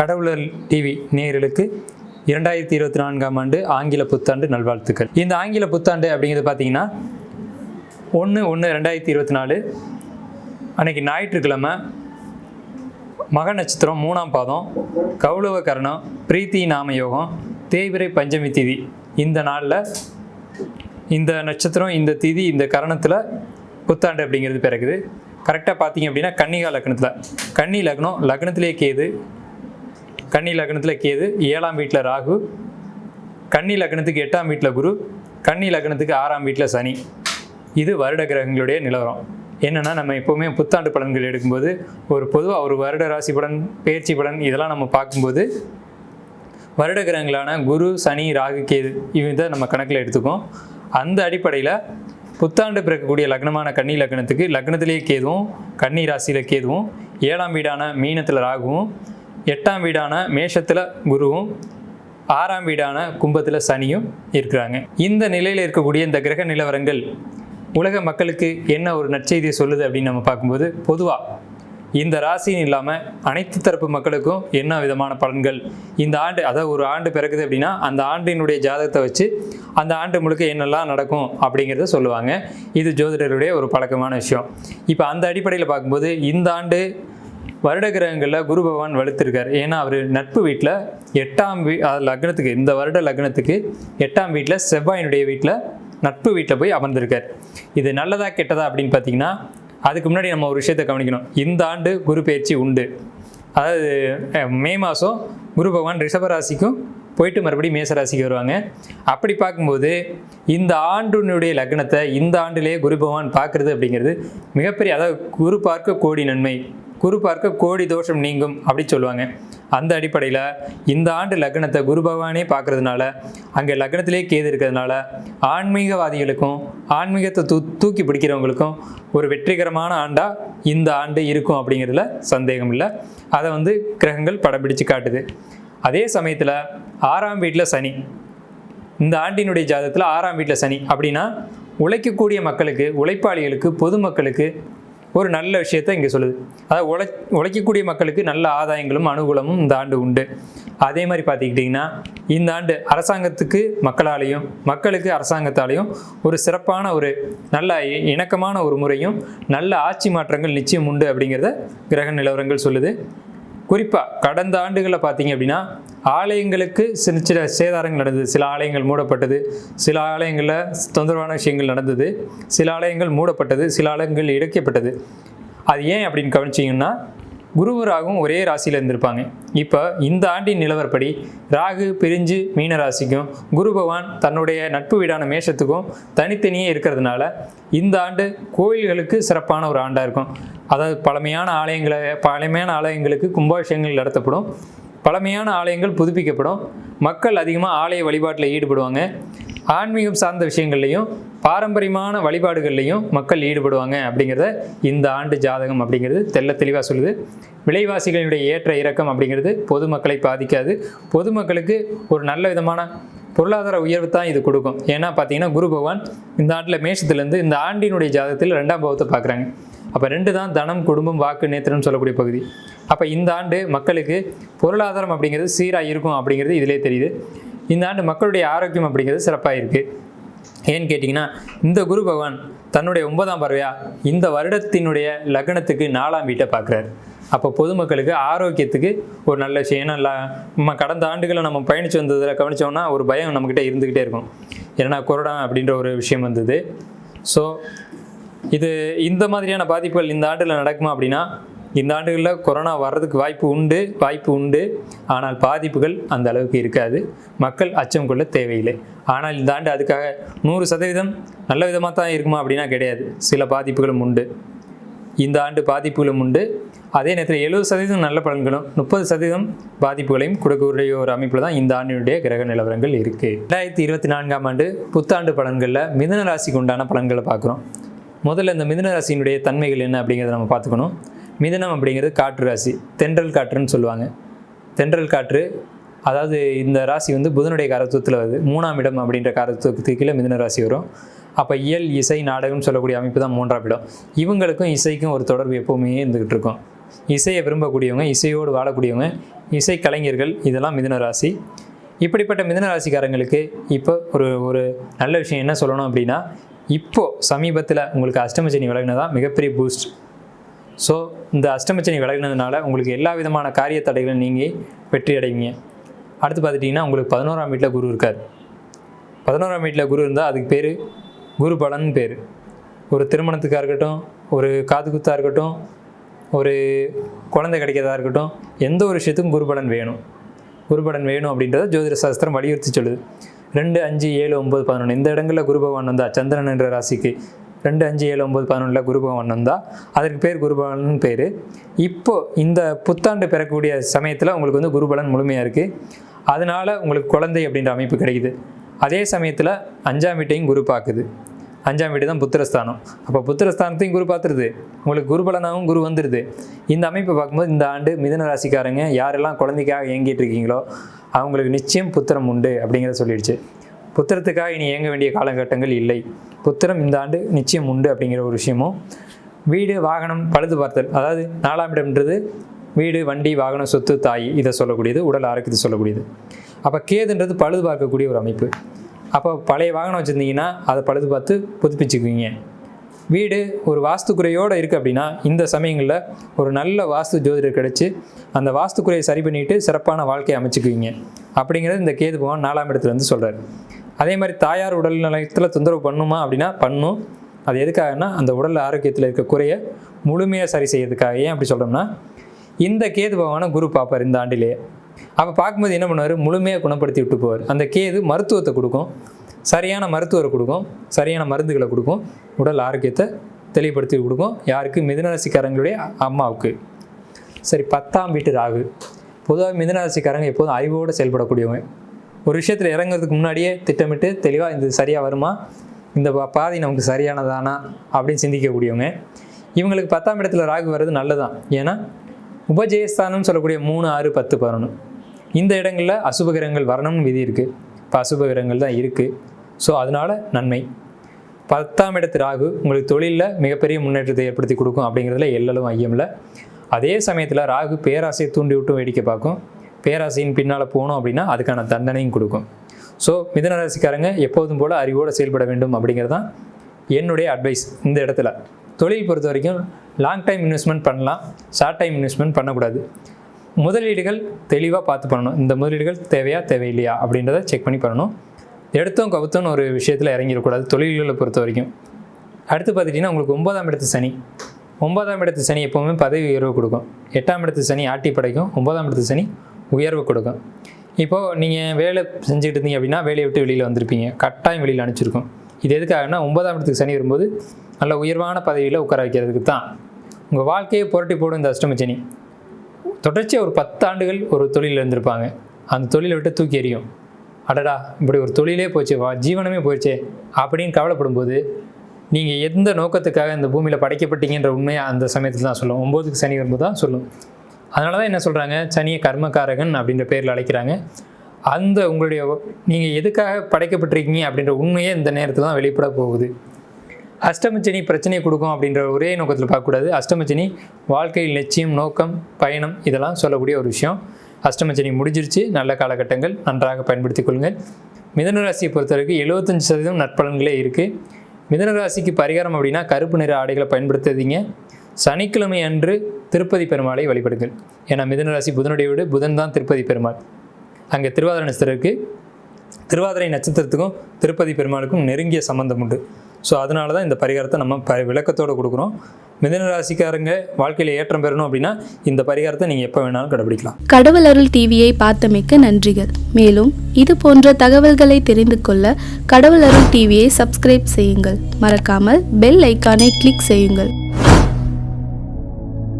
கடவுளர் TV நேயர்களுக்கு இரண்டாயிரத்தி இருபத்தி நான்காம் ஆண்டு ஆங்கில புத்தாண்டு நல்வாழ்த்துக்கள். இந்த ஆங்கில புத்தாண்டு அப்படிங்கிறது பார்த்தீங்கன்னா ஒன்று ஒன்று ரெண்டாயிரத்தி இருபத்தி நாலு அன்னைக்கு ஞாயிற்றுக்கிழமை மக நட்சத்திரம் மூணாம் பாதம் கௌளவ கரணம் பிரீத்தி நாம யோகம் தேய்பிரை பஞ்சமி திதி. இந்த நாளில் இந்த நட்சத்திரம் இந்த திதி இந்த கரணத்தில் புத்தாண்டு அப்படிங்கிறது பிறகுது கரெக்டாக பார்த்தீங்க அப்படின்னா கன்னிகா லக்னத்தில். கன்னி லக்னம் லக்னத்திலே கேது கன்னி லக்னத்தில் கேது ஏழாம் வீட்டில் ராகு கன்னி லக்னத்துக்கு எட்டாம் வீட்டில் குரு கன்னி லக்னத்துக்கு ஆறாம் வீட்டில் சனி. இது வருட கிரகங்களுடைய நிலவரம். என்னென்னா நம்ம எப்போவுமே புத்தாண்டு பலன்கள் எடுக்கும்போது ஒரு பொதுவாக ஒரு வருட ராசி பலன் பயிற்சி பலன் இதெல்லாம் நம்ம பார்க்கும்போது வருட கிரகங்களான குரு சனி ராகு கேது இவங்க நம்ம கணக்கில் எடுத்துக்கோம் அந்த அடிப்படையில் புத்தாண்டு பிறக்கக்கூடிய லக்னமான கன்னி லக்னத்துக்கு லக்னத்திலேயே கேதுவும் கன்னி ராசியில் கேதுவும் ஏழாம் வீடான மீனத்தில் ராகுவும் எட்டாம் வீடான மேஷத்தில் குருவும் ஆறாம் வீடான கும்பத்தில் சனியும் இருக்கிறாங்க. இந்த நிலையில் இருக்கக்கூடிய இந்த கிரக நிலவரங்கள் உலக மக்களுக்கு என்ன ஒரு நற்செய்தியை சொல்லுது அப்படின்னு நம்ம பார்க்கும்போது பொதுவாக இந்த ராசின்னு இல்லாமல் அனைத்து தரப்பு மக்களுக்கும் என்ன விதமான பலன்கள்? இந்த ஆண்டு அதாவது ஒரு ஆண்டு பிறகுது அப்படின்னா அந்த ஆண்டினுடைய ஜாதகத்தை வச்சு அந்த ஆண்டு முழுக்க என்னெல்லாம் நடக்கும் அப்படிங்கிறத சொல்லுவாங்க. இது ஜோதிடருடைய ஒரு பழக்கமான விஷயம். இப்போ அந்த அடிப்படையில் பார்க்கும்போது இந்த ஆண்டு வருட கிரகங்களில் குரு பகவான் வலுத்திருக்கார். ஏன்னா அவர் நட்பு வீட்டில் எட்டாம் வீ லக்னத்துக்கு இந்த வருட லக்னத்துக்கு எட்டாம் வீட்டில் செவ்வாயினுடைய வீட்டில் நட்பு வீட்டில் போய் அமர்ந்திருக்கார். இது நல்லதா கெட்டதா அப்படின்னு பார்த்தீங்கன்னா அதுக்கு முன்னாடி நம்ம ஒரு விஷயத்தை கவனிக்கணும். இந்த ஆண்டு குரு பயிற்சி உண்டு. அதாவது மே மாதம் குரு பகவான் ரிஷபராசிக்கும் போயிட்டு மறுபடியும் மேசராசிக்கு வருவாங்க. அப்படி பார்க்கும்போது இந்த ஆண்டினுடைய லக்னத்தை இந்த ஆண்டிலேயே குரு பகவான் பார்க்குறது அப்படிங்கிறது மிகப்பெரிய அதாவது குரு பார்க்க கோடி நன்மை குரு பார்க்க கோடி தோஷம் நீங்கும் அப்படி சொல்லுவாங்க. அந்த அடிப்படையில் இந்த ஆண்டு லக்னத்தை குரு பகவானே பார்க்கறதுனால அங்கே லக்னத்திலே கேது இருக்கிறதுனால ஆன்மீகவாதிகளுக்கும் ஆன்மீகத்தை தூ தூக்கி பிடிக்கிறவங்களுக்கும் ஒரு வெற்றிகரமான ஆண்டாக இந்த ஆண்டு இருக்கும் அப்படிங்கிறதுல சந்தேகம் இல்லை அதை வந்து கிரகங்கள் படம் பிடிச்சு காட்டுது. அதே சமயத்தில் ஆறாம் வீட்டில் சனி. இந்த ஆண்டினுடைய ஜாதகத்தில் ஆறாம் வீட்டில் சனி. அப்படின்னா உழைக்கக்கூடிய மக்களுக்கு உழைப்பாளிகளுக்கு பொதுமக்களுக்கு ஒரு நல்ல விஷயத்தை இங்கே சொல்லுது. அதாவது உழை உழைக்கக்கூடிய மக்களுக்கு நல்ல ஆதாயங்களும் அனுகூலமும் இந்த ஆண்டு உண்டு. அதே மாதிரி பார்த்துக்கிட்டிங்கன்னா இந்த ஆண்டு அரசாங்கத்துக்கு மக்களாலேயும் மக்களுக்கு அரசாங்கத்தாலேயும் ஒரு சிறப்பான ஒரு நல்ல இ- இணக்கமான ஒரு முறையும் நல்ல ஆட்சி மாற்றங்கள் நிச்சயம் உண்டு அப்படிங்கிறத கிரக நிலவரங்கள் சொல்லுது. குறிப்பாக கடந்த ஆண்டுகளில் பார்த்தீங்க அப்படின்னா ஆலயங்களுக்கு சின்ன சில சேதாரங்கள் நடந்தது. சில ஆலயங்கள் மூடப்பட்டது சில ஆலயங்களில் தொந்தரவான விஷயங்கள் நடந்தது சில ஆலயங்கள் மூடப்பட்டது சில ஆலயங்கள் இடைக்கப்பட்டது. அது ஏன் அப்படின்னு கவனிச்சிங்கன்னா குருவு ராகும் ஒரே ராசியில் இருந்திருப்பாங்க. இப்போ இந்த ஆண்டின் நிலவரப்படி ராகு பிரிஞ்சு மீன ராசிக்கும் குரு பகவான் தன்னுடைய நட்பு வீடான மேஷத்துக்கும் தனித்தனியே இருக்கிறதுனால இந்த ஆண்டு கோயில்களுக்கு சிறப்பான ஒரு ஆண்டாக இருக்கும். அதாவது பழமையான ஆலயங்களை பழமையான ஆலயங்களுக்கு கும்பாபிஷேகங்கள் நடத்தப்படும். பழமையான ஆலயங்கள் புதுப்பிக்கப்படும். மக்கள் அதிகமாக ஆலய வழிபாட்டில் ஈடுபடுவாங்க. ஆன்மீகம் சார்ந்த விஷயங்கள்லையும் பாரம்பரியமான வழிபாடுகள்லையும் மக்கள் ஈடுபடுவாங்க அப்படிங்கிறத இந்த ஆண்டு ஜாதகம் அப்படிங்கிறது தெள்ள தெளிவாக சொல்லுது. விலைவாசிகளுடைய ஏற்ற இறக்கம் அப்படிங்கிறது பொதுமக்களை பாதிக்காது. பொதுமக்களுக்கு ஒரு நல்ல விதமான பொருளாதார உயர்வு தான் இது கொடுக்கும். ஏன்னா பார்த்தீங்கன்னா குரு பகவான் இந்த ஆண்டில் மேஷத்துலேருந்து இந்த ஆண்டினுடைய ஜாதகத்தில் ரெண்டாம் பாவத்தை பார்க்குறாங்க. அப்போ ரெண்டு தான் தனம் குடும்பம் வாக்கு நேத்திரம்னு சொல்லக்கூடிய பகுதி. அப்போ இந்த ஆண்டு மக்களுக்கு பொருளாதாரம் அப்படிங்கிறது சீராக இருக்கும் அப்படிங்கிறது இதிலே தெரியுது. இந்த ஆண்டு மக்களுடைய ஆரோக்கியம் அப்படிங்கிறது சிறப்பாக இருக்குது ஏன்னு கேட்டிங்கன்னா இந்த குரு பகவான் தன்னுடைய ஒன்பதாம் பறவையாக இந்த வருடத்தினுடைய லக்னத்துக்கு நாலாம் வீட்டை பார்க்குறாரு. அப்போ பொதுமக்களுக்கு ஆரோக்கியத்துக்கு ஒரு நல்ல விஷயம். ஏன்னா நம்ம கடந்த ஆண்டுகளை நம்ம பயணித்து வந்ததில் கவனித்தோம்னா ஒரு பயம் நம்மக்கிட்ட இருந்துக்கிட்டே இருக்கும். ஏன்னா கொரோனா அப்படின்ற ஒரு விஷயம் வந்தது. ஸோ இது இந்த மாதிரியான பாதிப்புகள் இந்த ஆண்டில் நடக்குமா அப்படின்னா இந்த ஆண்டுகளில் கொரோனா வர்றதுக்கு வாய்ப்பு உண்டு வாய்ப்பு உண்டு. ஆனால் பாதிப்புகள் அந்த அளவுக்கு இருக்காது. மக்கள் அச்சம் கொள்ள தேவையில்லை. ஆனால் இந்த ஆண்டு அதுக்காக நூறு சதவீதம் நல்ல விதமாக தான் இருக்குமா அப்படின்னா கிடையாது. சில பாதிப்புகளும் உண்டு. இந்த ஆண்டு பாதிப்புகளும் உண்டு. அதே நேரத்தில் எழுபது சதவீதம் நல்ல பலன்களும் முப்பது சதவீதம் பாதிப்புகளையும் கொடுக்கக்கூடிய ஒரு அமைப்பில் தான் இந்த ஆண்டினுடைய கிரக நிலவரங்கள் இருக்குது ரெண்டாயிரத்தி இருபத்தி நான்காம் ஆண்டு புத்தாண்டு பலன்களில் மிதன ராசிக்கு உண்டான பலன்களை பார்க்குறோம். முதல்ல இந்த மிதன ராசியினுடைய தன்மைகள் என்ன அப்படிங்கிறத நம்ம பார்த்துக்கணும். மிதனம் அப்படிங்கிறது காற்று ராசி. தென்றல் காற்றுன்னு சொல்லுவாங்க. தென்றல் காற்று அதாவது இந்த ராசி வந்து புதனுடைய காரத்துவத்தில் வருது. மூணாம் இடம் அப்படின்ற காரத்துவத்துக்கு கீழே மிதன ராசி வரும். அப்போ இயல் இசை நாடகம்னு சொல்லக்கூடிய அமைப்பு தான் மூன்றாம் இடம். இவங்களுக்கும் இசைக்கும் ஒரு தொடர்பு எப்போவுமே இருந்துகிட்டு இருக்கும். இசையை விரும்பக்கூடியவங்க இசையோடு வாழக்கூடியவங்க இசை கலைஞர்கள் இதெல்லாம் மிதன ராசி. இப்படிப்பட்ட மிதன ராசிக்காரங்களுக்கு இப்போ ஒரு ஒரு நல்ல விஷயம் என்ன சொல்லணும் அப்படின்னா இப்போது சமீபத்தில் உங்களுக்கு அஷ்டமச்சனி விலகினதா மிகப்பெரிய பூஸ்ட் ஸோ இந்த அஷ்டமச்சனி விலகினதுனால உங்களுக்கு எல்லா விதமான காரிய தடைகளும் நீங்கள் வெற்றி அடைவீங்க அடுத்து பார்த்துட்டிங்கன்னா உங்களுக்கு பதினோராம் வீட்டில் குரு இருக்கார். பதினோராம் வீட்டில் குரு இருந்தால் அதுக்கு பேர் குரு பலன் பேர். ஒரு திருமணத்துக்காக இருக்கட்டும் ஒரு காது குத்தாக இருக்கட்டும் ஒரு குழந்தை கிடைக்கிறதா இருக்கட்டும் எந்த ஒரு விஷயத்துக்கும் குருபலன் வேணும். குருபலன் வேணும் அப்படின்றத ஜோதிட சாஸ்திரம் வலியுறுத்தி சொல்லுது. ரெண்டு அஞ்சு ஏழு ஒம்பது பதினொன்று இந்த இடங்களில் குரு பகவான் வந்தால் சந்திரன் என்ற ராசிக்கு ரெண்டு அஞ்சு ஏழு ஒம்பது பதினொன்றில் குரு பகவான் அதற்கு பேர் குருபலன் பேர். இப்போது இந்த புத்தாண்டு பெறக்கூடிய சமயத்தில் உங்களுக்கு வந்து குருபலன் முழுமையாக இருக்குது அதனால் உங்களுக்கு குழந்தை அப்படின்ற அமைப்பு கிடைக்குது. அதே சமயத்தில் அஞ்சாம் வீட்டையும் குரு பார்க்குது. அஞ்சாம் வீடு தான் புத்திரஸ்தானம். அப்போ புத்திரஸ்தானத்தையும் குரு பார்த்துருது. உங்களுக்கு குருபலனாகவும் குரு வந்துடுது இந்த அமைப்பை பார்க்கும்போது இந்த ஆண்டு மிதன ராசிக்காரங்க யாரெல்லாம் குழந்தைக்காக ஏங்கிட்டு இருக்கீங்களோ அவங்களுக்கு நிச்சயம் புத்திரம் உண்டு அப்படிங்கிறத சொல்லிடுச்சு. புத்திரத்துக்காக இனி இயங்க வேண்டிய காலகட்டங்கள் இல்லை. புத்திரம் இந்த ஆண்டு நிச்சயம் உண்டு அப்படிங்கிற ஒரு விஷயமும் வீடு வாகனம் பழுது பார்த்தல் அதாவது நாலாம் இடம்ன்றது வீடு வண்டி வாகனம் சொத்து தாய் இதை சொல்லக்கூடியது உடல் ஆரோக்கியத்தை சொல்லக்கூடியது. அப்போ கேதுன்றது பழுது பார்க்கக்கூடிய ஒரு அமைப்பு. அப்போ பழைய வாகனம் வச்சுருந்தீங்கன்னா அதை பழுது பார்த்து புதுப்பிச்சுக்குவீங்க. வீடு ஒரு வாஸ்துக்குறையோடு இருக்குது அப்படின்னா இந்த சமயங்களில் ஒரு நல்ல வாஸ்து ஜோதிடர் கிடச்சி அந்த வாஸ்துக்குறையை சரி பண்ணிவிட்டு சிறப்பான வாழ்க்கையை அமைச்சுக்குவீங்க. அப்படிங்கிறது இந்த கேது பகவான் நாலாம் இடத்துலேருந்து சொல்கிறார் அதே மாதிரி தாயார் உடல் நலத்தில் தொந்தரவு பண்ணுமா அப்படின்னா பண்ணும். அது எதுக்காகனா அந்த உடல் ஆரோக்கியத்தில் இருக்க குறைய முழுமையாக சரி செய்யறதுக்காக. ஏன் அப்படி சொல்கிறோம்னா இந்த கேது பகவானை குரு பார்ப்பார் இந்த ஆண்டிலேயே அப்போ பார்க்கும்போது என்ன பண்ணுவார்? முழுமையாக குணப்படுத்தி விட்டு போவார். அந்த கேது மருத்துவத்தை கொடுக்கும். சரியான மருத்துவரை கொடுக்கும். சரியான மருந்துகளை கொடுக்கும். உடல் ஆரோக்கியத்தை தெளிவுபடுத்தி கொடுக்கும். யாருக்கு? மிதனராசிக்காரங்களுடைய அம்மாவுக்கு. சரி பத்தாம் வீட்டு ராகு. பொதுவாக மிதனராசிக்காரங்க எப்போதும் அறிவோடு செயல்படக்கூடியவங்க. ஒரு விஷயத்தில் இறங்குறதுக்கு முன்னாடியே திட்டமிட்டு தெளிவாக இது சரியாக வருமா? இந்த பா- பாதை நமக்கு சரியானதானா? அப்படின்னு சிந்திக்கக்கூடியவங்க. இவங்களுக்கு பத்தாம் இடத்துல ராகு வர்றது நல்லதான் ஏன்னா உபஜெயஸ்தானம்னு சொல்லக்கூடிய மூணு ஆறு பத்து பதினொன்று இந்த இடங்களில் அசுபகிரகங்கள் வரணும்னு விதி இருக்குது இப்போ அசுபகிரகங்கள் தான் இருக்குது ஸோ அதனால் நன்மை. பத்தாம் இடத்து ராகு உங்களுக்கு தொழிலில் மிகப்பெரிய முன்னேற்றத்தை ஏற்படுத்தி கொடுக்கும் அப்படிங்கிறதுல எல்லளவும் ஐயமில்லை. அதே சமயத்தில் ராகு பேராசையை தூண்டி விட்டும் வேடிக்கை பார்க்கும். பேராசையின் பின்னால் போனோம் அப்படின்னா அதுக்கான தண்டனையும் கொடுக்கும். ஸோ மிதன ராசிக்காரங்க எப்போதும் போல் அறிவோடு செயல்பட வேண்டும் அப்படிங்கிறது தான் என்னுடைய அட்வைஸ் இந்த இடத்துல. தொழில் பொறுத்த வரைக்கும் லாங் டைம் இன்வெஸ்ட்மெண்ட் பண்ணலாம் ஷார்ட் டைம் இன்வெஸ்ட்மெண்ட் பண்ணக்கூடாது. முதலீடுகள் தெளிவாக பார்த்து பண்ணணும். இந்த முதலீடுகள் தேவையா தேவையில்லையா அப்படின்றத செக் பண்ணி பண்ணணும். எடுத்தோம் கவுத்தோன்னு ஒரு விஷயத்தில் இறங்கிடக்கூடாது தொழில்களை பொறுத்த வரைக்கும். அடுத்து பார்த்துட்டிங்கன்னா உங்களுக்கு ஒன்பதாம் இடத்து சனி. ஒன்பதாம் இடத்து சனி எப்போவுமே பதவி உயர்வு கொடுக்கும். எட்டாம் இடத்து சனி ஆட்டி படைக்கும். ஒன்பதாம் இடத்து சனி உயர்வு கொடுக்கும். இப்போது நீங்கள் வேலை செஞ்சுட்டு இருந்தீங்க அப்படின்னா வேலையை விட்டு வெளியில் வந்திருப்பீங்க. கட்டாயம் வெளியில் அனுப்பிச்சிருக்கும். இது எதுக்காகனா ஒன்பதாம் இடத்துக்கு சனி வரும்போது நல்ல உயர்வான பதவியில் உட்கார வைக்கிறதுக்கு தான். உங்கள் வாழ்க்கையை புரட்டி போடும் இந்த அஷ்டம சனி. தொடர்ச்சியாக ஒரு பத்து ஆண்டுகள் ஒரு தொழிலில் இருந்திருப்பாங்க. அந்த தொழிலை விட்டு தூக்கி எறியும். அடடா இப்படி ஒரு தொழிலே போச்சு வா ஜீவனமே போயிடுச்சே அப்படின்னு கவலைப்படும்போது நீங்கள் எந்த நோக்கத்துக்காக இந்த பூமியில் படைக்கப்பட்டீங்கன்ற உண்மையை அந்த சமயத்தில் தான் சொல்லும். ஒம்போதுக்கு சனி வரும்போது தான் சொல்லும். அதனால தான் என்ன சொல்கிறாங்க சனியை கர்மகாரகன் அப்படின்ற பேரில் அழைக்கிறாங்க. அந்த உங்களுடைய நீங்கள் எதுக்காக படைக்கப்பட்டிருக்கீங்க அப்படின்ற உண்மையே இந்த நேரத்தில் தான் வெளிப்பட போகுது. அஷ்டமச்சனி பிரச்சனையை கொடுக்கும் அப்படின்ற ஒரே நோக்கத்தில் பார்க்கக்கூடாது. அஷ்டமச்சனி வாழ்க்கையில் லட்சியம் நோக்கம் பயணம் இதெல்லாம் சொல்லக்கூடிய ஒரு விஷயம். அஷ்டமச்சனி முடிஞ்சிருச்சு. நல்ல காலகட்டங்கள். நன்றாக பயன்படுத்திக் கொள்ளுங்கள். மிதனராசியை பொறுத்தவரைக்கும் எழுபத்தஞ்சு சதவீதம் நற்பலன்களே இருக்குது மிதனராசிக்கு பரிகாரம் அப்படின்னா கருப்பு நிற ஆடைகளை பயன்படுத்தாதீங்க. சனிக்கிழமை அன்று திருப்பதி பெருமாளை வழிபடுங்கள். ஏன்னா மிதன ராசி புதனுடைய வீடு புதன் தான் திருப்பதி பெருமாள். அங்கே திருவாதிரை நட்சத்திரம் இருக்குது திருவாதிரை நட்சத்திரத்துக்கும் திருப்பதி பெருமாளுக்கும் நெருங்கிய சம்பந்தம் உண்டு. ஸோ அதனால தான் இந்த பரிகாரத்தை நம்ம ப விளக்கத்தோடு கொடுக்குறோம். மிதன ராசிக்காரங்க வாழ்க்கையில் ஏற்றம் பெறணும் அப்படின்னா இந்த பரிகாரத்தை நீங்கள் எப்போ வேணாலும் கடைபிடிக்கலாம். கடவுள் அருள் டிவியை பார்த்தமைக்க நன்றிகள். மேலும் இது போன்ற தகவல்களை தெரிந்து கொள்ள கடவுள் அருள் டிவியை சப்ஸ்கிரைப் செய்யுங்கள். மறக்காமல் பெல் ஐக்கானை கிளிக் செய்யுங்கள்.